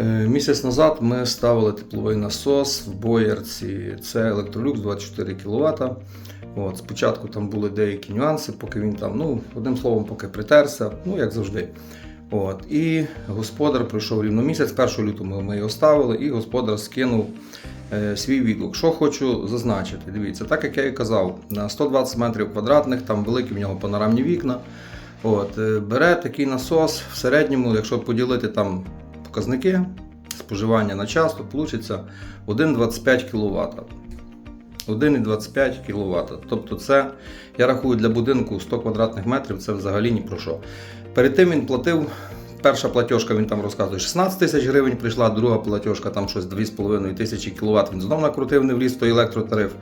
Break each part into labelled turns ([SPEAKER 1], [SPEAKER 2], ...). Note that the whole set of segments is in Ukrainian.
[SPEAKER 1] Е, Місяць назад ми ставили тепловий насос в боярці. Це електролюкс 24 кВт. Спочатку там були деякі нюанси, поки він там, ну, одним словом, поки притерся, ну як завжди. От, і господар пройшов рівно місяць, 1 лютого ми його ставили, і господар скинув е, свій відгук. Що хочу зазначити, дивіться, так як я і казав, на 120 метрів квадратних, там великі в нього панорамні вікна. От, е, бере такий насос в середньому, якщо поділити там показники споживання на час, то вийде 1,25 кВт. 1,25 кВт. Тобто це, я рахую, для будинку 100 квадратних метрів це взагалі ні про що. Перед тим він платив, перша платіжка, він там розказує, 16 тисяч гривень прийшла, друга платіжка, там щось 2,5 тисячі кВт, він знов накрутив, не вліз той електротариф.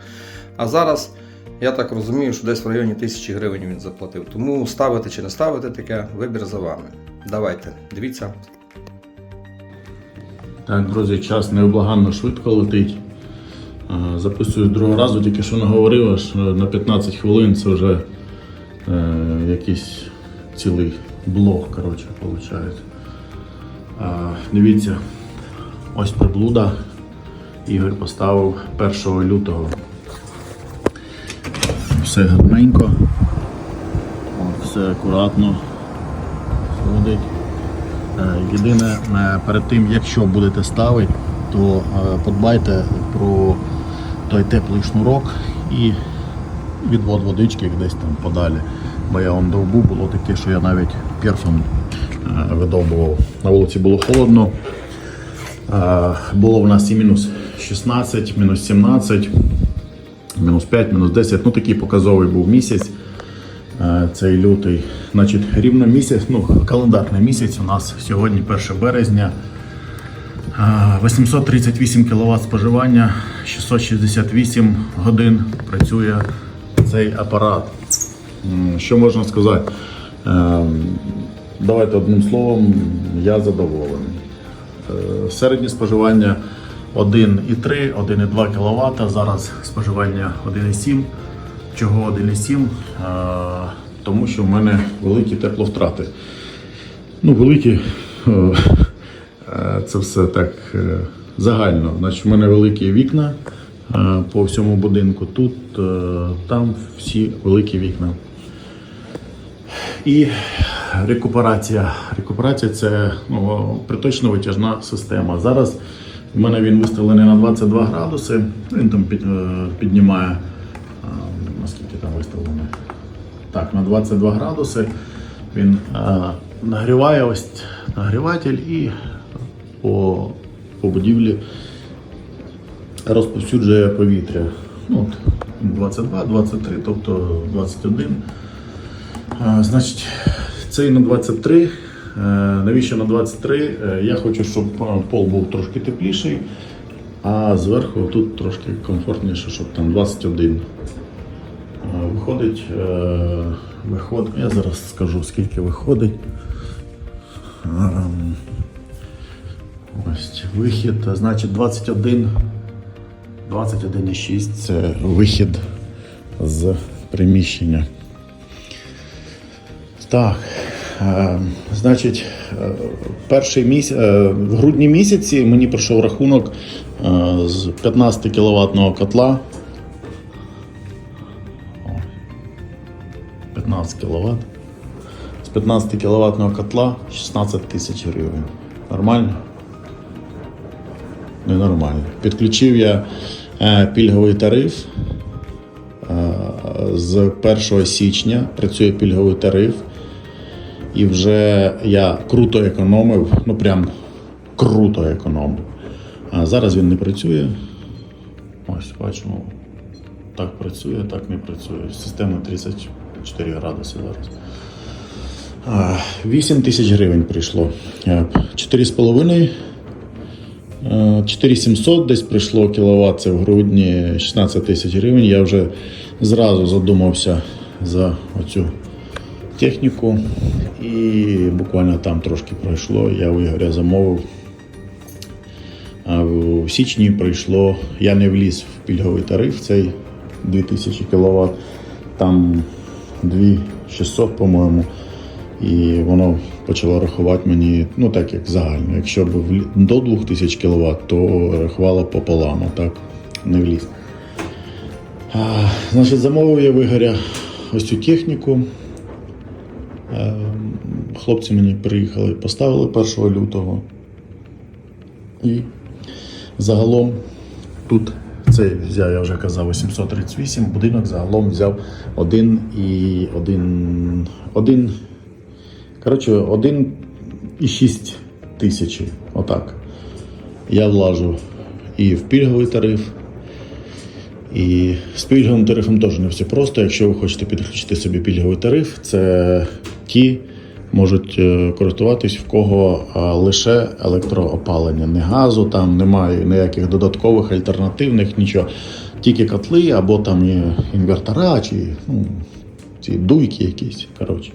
[SPEAKER 1] А зараз, я так розумію, що десь в районі тисячі гривень він заплатив. Тому ставити чи не ставити таке, вибір за вами. Давайте, дивіться.
[SPEAKER 2] Так, друзі, час необлаганно швидко летить. Записую другого разу, тільки що наговорив, аж на 15 хвилин це вже е, якийсь цілий блог, коротше, виходить. Е, дивіться, ось приблуда. Ігор поставив 1 лютого. Все гарненько, От, все акуратно ходить. Е, Єдине, е, перед тим, якщо будете ставити, то е, подбайте про той теплий шнурок і відвод водички десь там подалі. Бо я вам довбу було таке, що я навіть перфом видовбував. На вулиці було холодно. Було в нас і мінус 16, мінус 17, мінус 5, мінус 10. Ну такий показовий був місяць. Е, цей лютий. Значить, рівно місяць, ну, календарний місяць у нас сьогодні 1 березня. Е, 838 кВт споживання, 668 годин працює цей апарат. Що можна сказати? Е, Давайте одним словом, я задоволений. Е, Середнє споживання 1,3, 1,2 кВт. Зараз споживання 1,7. Чого 1,7? Е, Тому що в мене великі тепловтрати. Ну, великі. е, Це все так е, загально. Значить, в мене великі вікна е, по всьому будинку. Тут, там всі великі вікна. І рекуперація. Рекуперація це ну, приточно-витяжна система. Зараз в мене він виставлений на 22 градуси. Він там піднімає, а, наскільки там виставлений. Так, на 22 градуси він е, нагріває ось нагріватель і по, по будівлі розповсюджує повітря. Ну, 22, 23, тобто 21. А, Значить, цей на 23. Е, Навіщо на 23? Е, Я хочу, щоб е, пол був трошки тепліший, а зверху тут трошки комфортніше, щоб там 21. Виходить, е, виходить, я зараз скажу, скільки виходить. Ем, Ось вихід, значить 21, 21,6 це вихід з приміщення. Так, е, значить, е, перший місяць, е, в грудні місяці мені прийшов рахунок з 15 кВт котла. 15 кВт. З 15 кВт котла 16 тисяч гривень. Нормально? Ненормально. Підключив я е, пільговий тариф. Е, з 1 січня працює пільговий тариф. І вже я круто економив, ну прям круто економив. А зараз він не працює. Ось бачимо, так працює, так не працює. Система 34 градуси зараз. 8 тисяч гривень прийшло. Е, 4,5. Е, 4700 десь прийшло кіловат, це в грудні 16 тисяч гривень. Я вже зразу задумався за оцю техніку. І буквально там трошки пройшло. Я у Ігоря замовив. А в січні прийшло, я не вліз в пільговий тариф, цей 2000 кВт, там 2600, по-моєму. І воно почало рахувати мені, ну так як загально. Якщо б до 2000 кВт, то рахувало пополам, а так не вліз. А, значить, замовив я в Ігоря ось цю техніку. Е, Хлопці мені приїхали, поставили 1 лютого. І загалом тут цей взяв, я вже казав, 838, будинок загалом взяв 1 і 1, 1 коротше, 1,6 тисячі. Отак. Я влажу і в пільговий тариф, і з пільговим тарифом теж не все просто. Якщо ви хочете підключити собі пільговий тариф, це ті можуть е, користуватись в кого е, лише електроопалення, не газу, там немає ніяких додаткових альтернативних, нічого. Тільки котли або там є інвертора, чи ну, ці дуйки якісь. Коротше.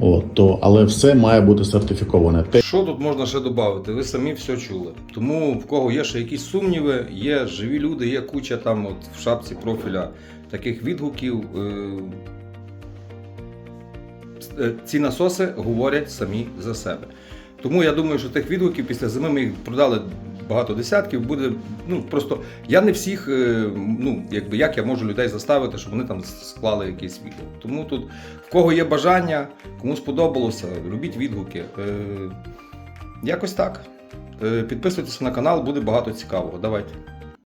[SPEAKER 2] От, то, але все має бути сертифіковане.
[SPEAKER 1] Що тут можна ще додати? Ви самі все чули. Тому в кого є ще якісь сумніви, є живі люди, є куча там от в шапці профіля таких відгуків. Е, Ці насоси говорять самі за себе. Тому я думаю, що тих відгуків після зими ми їх продали багато десятків. Буде ну просто я не всіх, е, ну якби як я можу людей заставити, щоб вони там склали якийсь відгук. Тому тут в кого є бажання, кому сподобалося, робіть відгуки. Е, Якось так. Е, Підписуйтесь на канал, буде багато цікавого. Давайте.